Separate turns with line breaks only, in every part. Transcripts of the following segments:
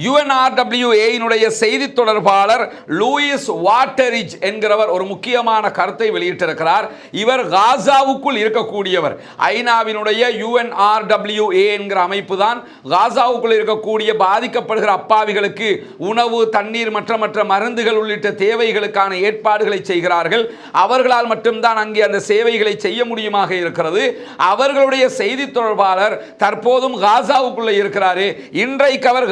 யுஎன்ஆர்டபிள்யூஏயினுடைய செய்தி தொடர்பாளர் லூயிஸ் வாட்டரிஜ் என்கிறவர் ஒரு முக்கியமான கருத்தை வெளியிட்டிருக்கிறார். இவர் காசாவுக்குள் இருக்கக்கூடியவர். ஐநாவினுடைய யுஎன்ஆர்டபிள்யூஏ என்கிற அமைப்பு தான் காசாவுக்குள் இருக்கக்கூடிய பாதிக்கப்படுகிற அப்பாவிகளுக்கு உணவு தண்ணீர் மற்ற மற்ற மருந்துகள் உள்ளிட்ட தேவைகளுக்கான ஏற்பாடுகளை செய்கிறார்கள். அவர்களால் மட்டும்தான் அங்கே அந்த சேவைகளை செய்ய முடியுமாக இருக்கிறது. அவர்களுடைய செய்தி தொடர்பாளர் தற்போதும் காசாவுக்குள்ள இருக்கிறாரு. இன்றைக்கு அவர்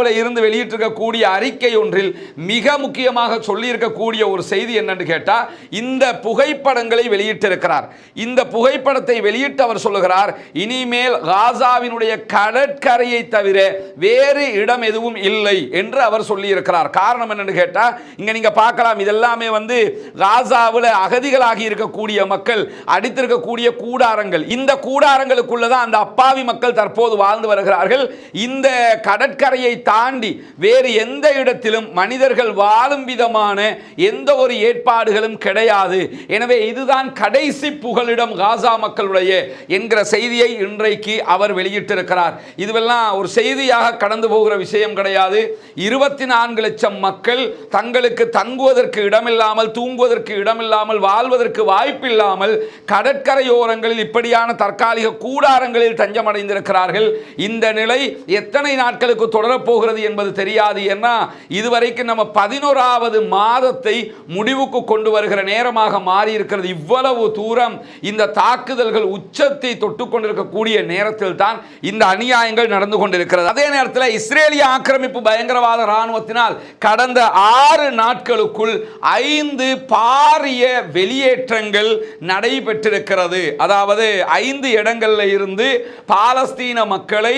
காசாவில் இருந்து வெளியிட்டிருக்கக்கூடிய அறிக்கை ஒன்றில் மிக முக்கியமாக சொல்லியிருக்கக்கூடிய ஒரு செய்தி என்னன்னு கேட்டால் இந்த புகைப்படங்களை வெளியிட்டிருக்கிறார். இந்த புகைப்படத்தை வெளியிட்டு அவர் சொல்லுகிறார் இனிமேல் காசாவினுடைய கடற்கரையை தவிர வேறு இடம் எதுவும் இல்லை என்று அவர் சொல்லியிருக்கிறார். காரணம் என்னன்னு கேட்டால் இங்க நீங்க பார்க்கலாம் இதெல்லாமே வந்து காசாவில் அகதிகளாகி இருக்கக்கூடிய மக்கள் அடித்திருக்கக்கூடிய கூடாரங்கள். இந்த கூடாரங்களுக்குள்ள தான் அந்த அப்பாவி மக்கள் தற்போது வாழ்ந்து வருகிறார்கள். இந்த கடற்கரையை தாண்டி வேறு எந்த இடத்திலும் மனிதர்கள் வாழும் விதமான எந்த ஒரு ஏற்பாடுகளும் கிடையாது. எனவே இதுதான் கடைசி புகலிடம் காசா மக்களுடைய என்கிற செய்தியை இன்றைக்கு அவர் வெளியிட்டிருக்கிறார். இதுவெல்லாம் ஒரு செய்தியாக கடந்து போகிற விஷயம் கிடையாது. இருபத்தி நான்கு லட்சம் மக்கள் தங்களுக்கு தங்குவதற்கு இடமில்லாமல் தூங்குவதற்கு இடமில்லாமல் வாழ்வதற்கு வாய்ப்பில்லாமல் கடற்கரையோரங்களில் இப்படியான தற்காலிக கூடாரங்களில் தஞ்சமடைந்திருக்கிறார்கள். இந்த நிலை எத்தனை நாட்களுக்கு தொடரப்போகிறது என்பது தெரியாது ஏன்னா இதுவரைக்கும் நம்ம பதினோராவது மாதத்தை முடிவுக்கு கொண்டு வருகிற நேரமாக மாறி இருக்கிறது இவ்வளவு தூரம் இந்த தாக்குதல்கள் உச்சத்தை தொட்டு கொண்டிருக்கக்கூடிய நேரத்தில் தான் இந்த அநியாயங்கள் நடந்து கொண்டிருக்கிறது. அதே நேரத்தில் இஸ்ரேலிய ஆக்கிரமிப்பு பயங்கரவாத இராணுவத்தினால் கடந்த ஆறு நாட்களுக்குள் ஐந்து பாரிய வெளியேற்றங்கள் நடைபெற்றிருக்கிறது. அதாவது ஐந்து இடங்கள்ல இருந்து பாலஸ்தீன மக்களை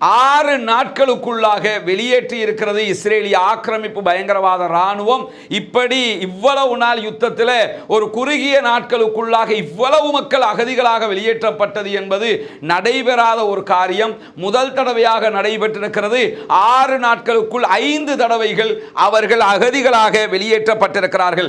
ஆறு நாட்களுக்குள்ளாக வெளியேற்றி இருக்கிறது இஸ்ரேலிய ஆக்கிரமிப்பு பயங்கரவாத இராணுவம். இப்படி இவ்வளவு நாள் யுத்தத்தில் ஒரு குறுகிய நாட்களுக்குள்ளாக இவ்வளவு மக்கள் அகதிகளாக வெளியேற்றப்பட்டது என்பது நடைபெறாத ஒரு காரியம். முதல் தடவையாக நடைபெற்றிருக்கிறது. ஆறு நாட்களுக்குள் ஐந்து தடவைகள் அவர்கள் அகதிகளாக வெளியேற்றப்பட்டிருக்கிறார்கள்.